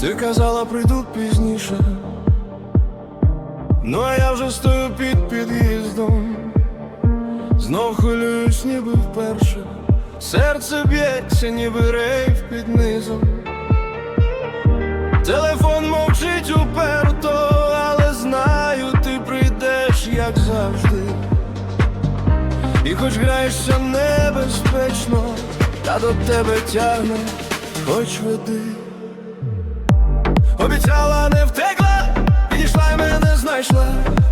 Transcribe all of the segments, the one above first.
Ти казала, прийду пізніше. Ну а я вже стою під під'їздом, знов хвилююсь, ніби вперше. Серце б'ється, ніби рейв під низом. І хоч граєшся небезпечно, та до тебе тягне, хоч веди. Обіцяла, не втекла, підійшла й мене знайшла,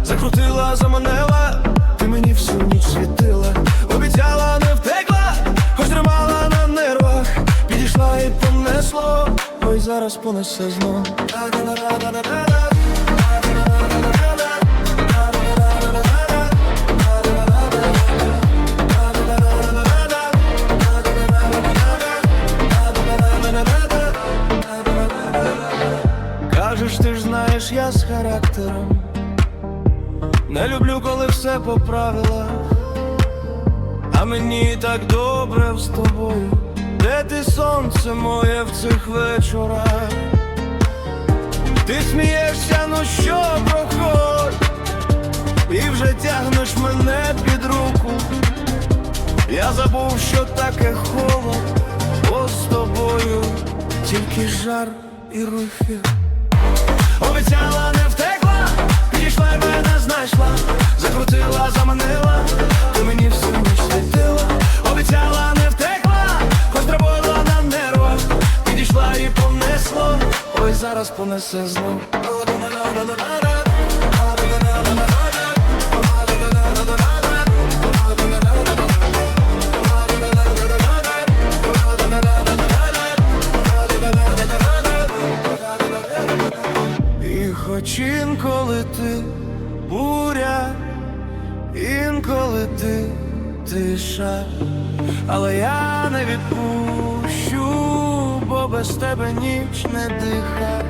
закрутила, заманила, ти мені всю ніч світила. Обіцяла, не втекла, хоч тримала на нервах, підійшла і понесло, ой зараз понесе знов. Ти ж знаєш, я з характером. Не люблю, коли все по правилах. А мені так добре з тобою. Де ти сонце моє в цих вечорах? Ти смієшся, ну що проходь, і вже тягнеш мене під руку. Я забув, що таке холод, бо з тобою тільки жар і рухи. Обіцяла, не втекла, підійшла й мене знайшла, закрутила, заманила, ти мені всю ніч світила. Обіцяла, не втекла, хоч тривога на нервах, підійшла і понесло, ой зараз понесе знов. Інколи ти буря, інколи ти тиша, але я не відпущу, бо без тебе ніч не диха.